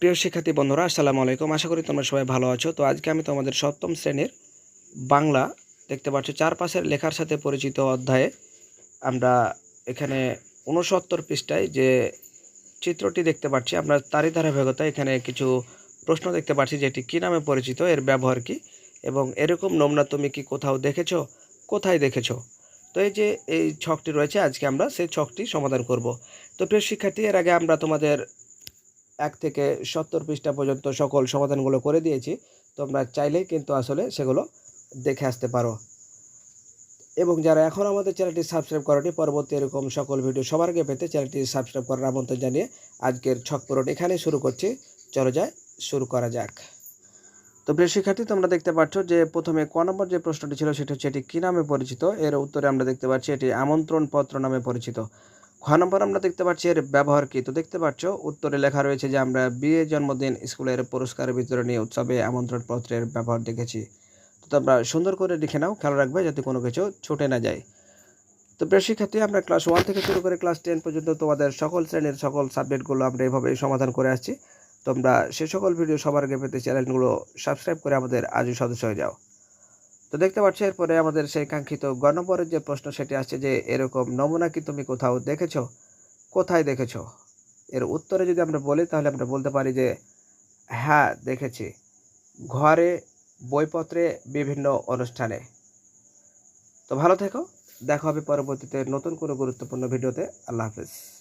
প্রিয় শিক্ষার্থী বন্ধুরা, আসসালামু আলাইকুম। আশা করি তোমরা সবাই ভালো আছো। তো আজকে আমি তোমাদের সপ্তম শ্রেণির বাংলা দেখতে পাচ্ছ চার পাশের লেখার সাথে পরিচিত অধ্যায়ে আমরা এখানে উনসত্তর পৃষ্ঠায় যে চিত্রটি দেখতে পাচ্ছি, আমরা তারই ধারাবাহিকতা এখানে কিছু প্রশ্ন দেখতে পাচ্ছি যেটি কী নামে পরিচিত, এর ব্যবহার কী, এবং এরকম নমুনা তুমি কি কোথাও দেখেছ, কোথায় দেখেছ? তো এই যে এই ছকটি রয়েছে, আজকে আমরা সেই ছকটি সমাধান করব। তো প্রিয় শিক্ষার্থী, এর আগে আমরা তোমাদের এক থেকে সত্তর পৃষ্ঠা পর্যন্ত সকল সমাধানগুলো করে দিয়েছি। তোমরা চাইলেই কিন্তু আসলে সেগুলো দেখে আসতে পারো। এবং যারা এখন আমাদের চ্যানেলটি সাবস্ক্রাইব করেনি, পরবর্তী এরকম সকল ভিডিও সবার আগে পেতে চ্যানেলটি সাবস্ক্রাইব করার আমন্ত্রণ জানিয়ে আজকের ছক পূরণ এখানে শুরু করছি। চলো যায় শুরু করা যাক। তো প্রিয় শিক্ষার্থী, তোমরা দেখতে পাচ্ছ যে প্রথমে ক নম্বর যে প্রশ্নটি ছিল সেটা হচ্ছে এটি কী নামে পরিচিত? এর উত্তরে আমরা দেখতে পাচ্ছি এটি আমন্ত্রণ পত্র নামে পরিচিত। খ নম্বর আমরা দেখতে পাচ্ছি এর ব্যবহার কি? তো দেখতে পাচ্ছ, উত্তরে লেখা রয়েছে যে আমরা বিয়ে, জন্মদিন, স্কুলের পুরস্কার বিতরণী উৎসবে আমন্ত্রণ পত্রের ব্যবহার দেখেছি। তো তোমরা সুন্দর করে লিখে নাও, খেয়াল রাখবে যাতে কোনো কিছু ছুটে না যায়। তো প্রিয় আমরা ক্লাস ওয়ান থেকে শুরু করে ক্লাস টেন পর্যন্ত তোমাদের সকল শ্রেণির সকল সাবজেক্টগুলো আমরা এভাবে সমাধান করে আসছি। তোমরা সে সকল ভিডিও সবার আগে পেতে চ্যানেলগুলো সাবস্ক্রাইব করে আমাদের আজই সদস্য হয়ে যাও। তো দেখতে পাচ্ছ, এরপরে আমাদের সেই কাঙ্ক্ষিত গ নম্বরের যে প্রশ্ন, সেটি আসছে যে, এরকম নমুনা কি তুমি কোথাও দেখেছ? কোথায় দেখেছ? এর উত্তরে যদি আমরা বলি, তাহলে আমরা বলতে পারি যে হ্যাঁ দেখেছি। ঘরে, বইপত্রে, বিভিন্ন অনুষ্ঠানে। তো ভালো থেকো। দেখা হবে পরবর্তীতে নতুন কোনো গুরুত্বপূর্ণ ভিডিওতে। আল্লাহ হাফেজ।